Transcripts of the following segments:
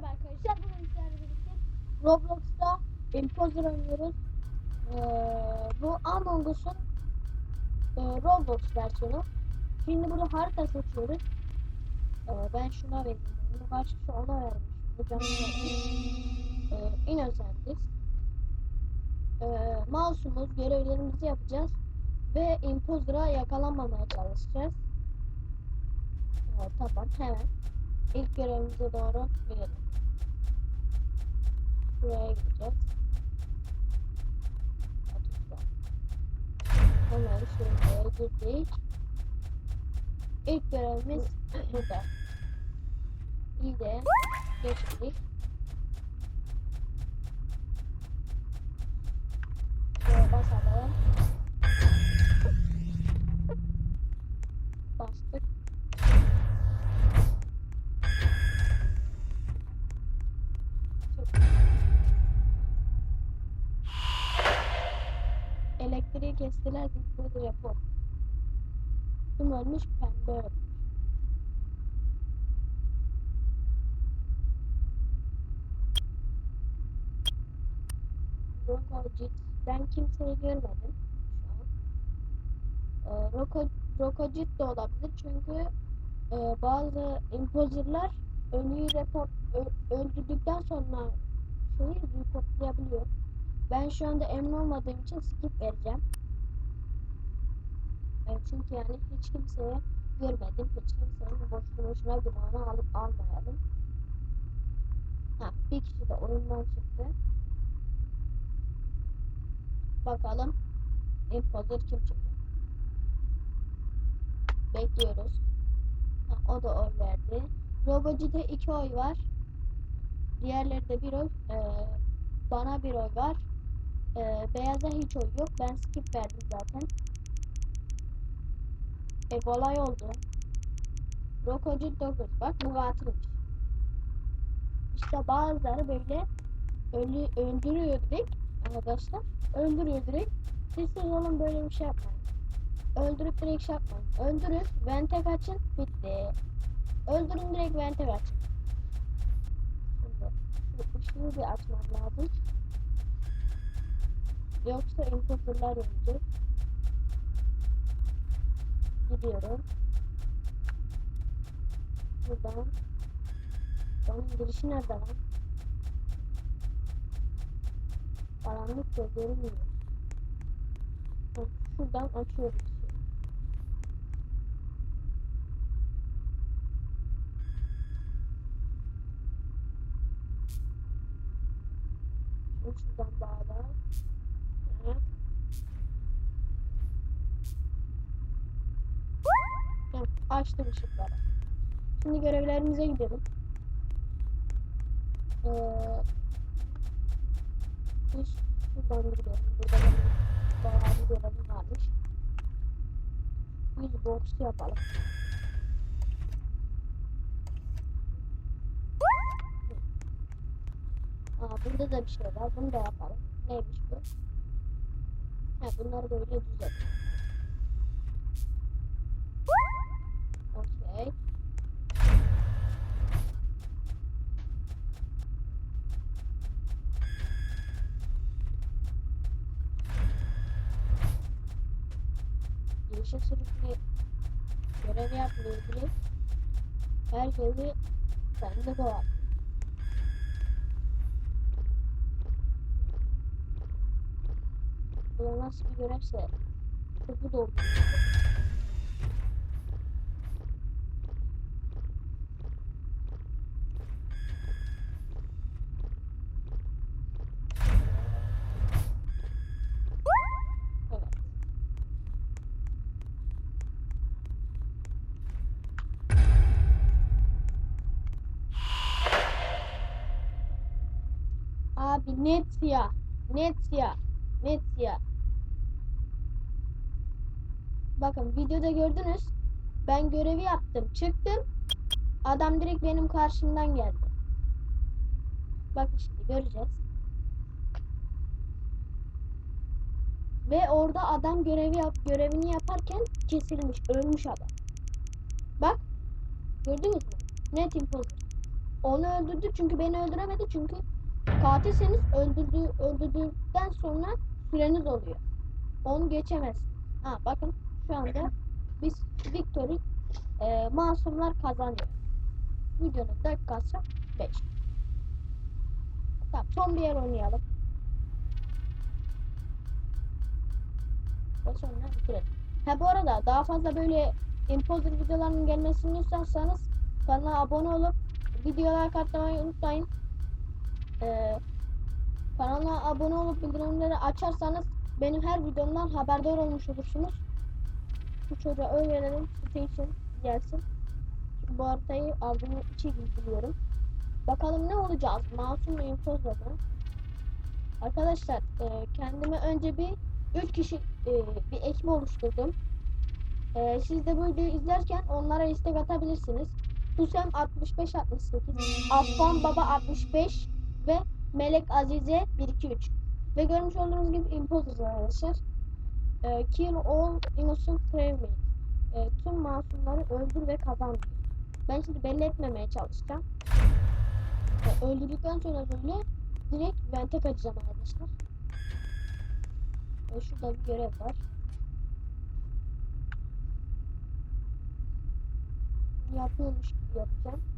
Merhaba arkadaşlar. Bugün sizlerle birlikte Roblox'ta Imposter oynuyoruz. Ee, bu Among Us'un e, Roblox versiyonu. Şimdi burada harita seçiyoruz. Ee, ben şuna verdim. Bunu başka ona vermişim. Bu vermiş. Ee, Innocent'is. Ee, mouse'umuz görevlerimizi yapacağız. Ve Imposter'a yakalanmamaya çalışacağız. Evet, tamam hemen. İlk görevimize doğru gidelim. Buraya gideceğiz. Şuraya. Hemen şuraya girdik. İlk görevimiz burada. İyi de geçtik. Şuraya basalım. Kestiler bitmedi rapor. Kim ölmüş? Pembe ölmüş. Rokocit. Ben kimseyi görmedim şu. Ee, Roko, de olabilir çünkü e, bazı imposterlar ölüyü report ö- öldürdükten sonra şeyi reportlayabiliyor. Ben şu anda emin olmadığım için skip vereceğim. Evet, çünkü yani hiç kimseye görmedim. Hiç kimsenin boşuna boşuna günahını alıp almayalım. Ha, bir kişi de oyundan çıktı. Bakalım imposter kim çıktı. Bekliyoruz. Ha, o da oy verdi. Roboci'de iki oy var. Diğerleri de bir oy. Ee, bana bir oy var. Ee, beyaza hiç oy yok. Ben skip verdim zaten. E kolay oldu. Rokocu 9. Bak bu katilmiş. İşte bazıları böyle ölü, öldürüyor direkt arkadaşlar. Öldürüyor direkt. Siz siz böyle bir şey yapmayın. Öldürüp direkt şey yapmayın. Öldürün, vente kaçın, bitti. Öldürün direkt vente kaçın. Şimdi şu ışığı bir açmam lazım. Yoksa imposterlar ölecek. Gidiyorum. Buradan. Onun girişi nerede lan? Karanlık da görünmüyor. Şuradan açıyoruz. şuradan bağla. Açtım ışıkları. Şimdi görevlerimize gidelim. Ee, biz şuradan gidelim. Burada bayağı bir görevim varmış. Biz box yapalım. Aa, burada da bir şey var. Bunu da yapalım. Neymiş bu? Ha, bunları böyle düzelt. Görev yapmıyor ilgili herkesi bende kovar. Bu nasıl bir görevse topu doldu. Siyah. Net siyah. Bakın videoda gördünüz. Ben görevi yaptım. Çıktım. Adam direkt benim karşımdan geldi. Bakın şimdi göreceğiz. Ve orada adam görevi yap görevini yaparken kesilmiş. Ölmüş adam. Bak. Gördünüz mü? Net imposter. Onu öldürdü çünkü beni öldüremedi çünkü katilseniz öldürdüğü öldürdükten sonra süreniz oluyor. Onu geçemezsiniz. Ha bakın şu anda biz victory e, masumlar kazanıyor. Videonun dakikası 5. Tamam son bir yer oynayalım. Ve sonra bitirelim. Ha bu arada daha fazla böyle imposter videolarının gelmesini istiyorsanız kanala abone olup videolar katlamayı unutmayın. Ee, kanala abone olup bildirimleri açarsanız benim her videomdan haberdar olmuş olursunuz. Bu çocuğa öyle verelim. Station gelsin. Şimdi bu haritayı aldığım için biliyorum. Bakalım ne olacağız? Masum mu imposter mı? Arkadaşlar e, kendime önce bir 3 kişi e, bir ekip oluşturdum. E, siz de bu videoyu izlerken onlara istek atabilirsiniz. Tusem 65 68, Affan Baba 65 ve Melek Azize 123. Ve görmüş olduğunuz gibi imposter arkadaşlar. E, kill all innocent criminals. E, tüm masumları öldür ve kazan. Ben şimdi belli etmemeye çalışacağım. E, öldürdükten sonra böyle direkt vente kaçacağım arkadaşlar. E, şurada bir görev var. Yapıyormuş gibi yapacağım.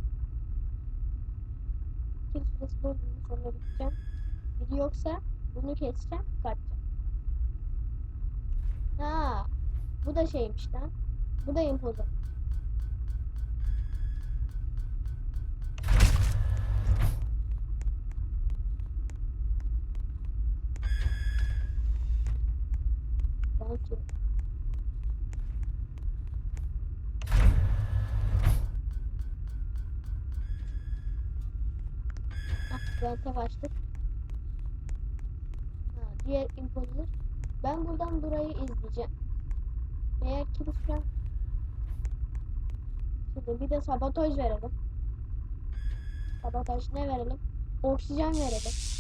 Kill süresi bozulmuş sonra biteceğim. Biri yoksa bunu keseceğim, kaçacağım. Ha, bu da şeymiş lan. Bu da imposter. Vente açtık. Ha, diğer imposter. Ben buradan burayı izleyeceğim. Eğer kimse Şimdi bir de sabotaj verelim. Sabotaj ne verelim? Oksijen verelim.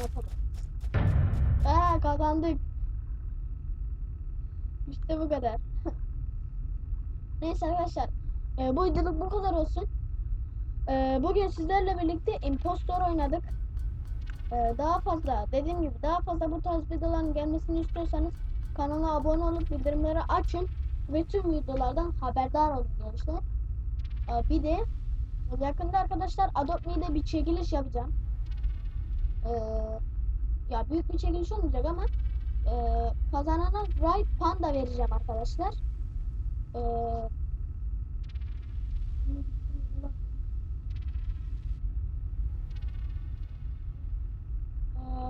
Yapalım. Aa kazandık. İşte bu kadar. Neyse arkadaşlar. e, bu videoluk bu kadar olsun. E, bugün sizlerle birlikte impostor oynadık. E, daha fazla dediğim gibi daha fazla bu tarz videoların gelmesini istiyorsanız kanala abone olup bildirimleri açın ve tüm videolardan haberdar olun gençler. E, bir de yakında arkadaşlar Adopt Me'de bir çekiliş yapacağım. Ee, ya büyük bir çekiliş olmayacak ama e, kazanana Ride Panda vereceğim arkadaşlar. Ee,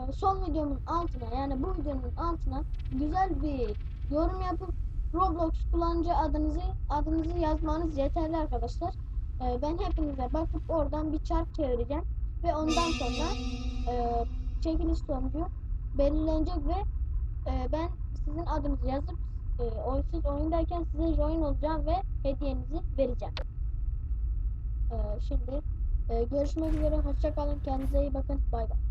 Ee, son videomun altına yani bu videonun altına güzel bir yorum yapıp Roblox kullanıcı adınızı adınızı yazmanız yeterli arkadaşlar. Ee, ben hepinize bakıp oradan bir çark çevireceğim ve ondan sonra e, çekiliş sonucu belirlenecek ve e, ben sizin adınızı yazıp e, oy- siz oyundayken size join olacağım ve hediyenizi vereceğim. E, şimdi e, görüşmek üzere. Hoşça kalın. Kendinize iyi bakın. Bay bay.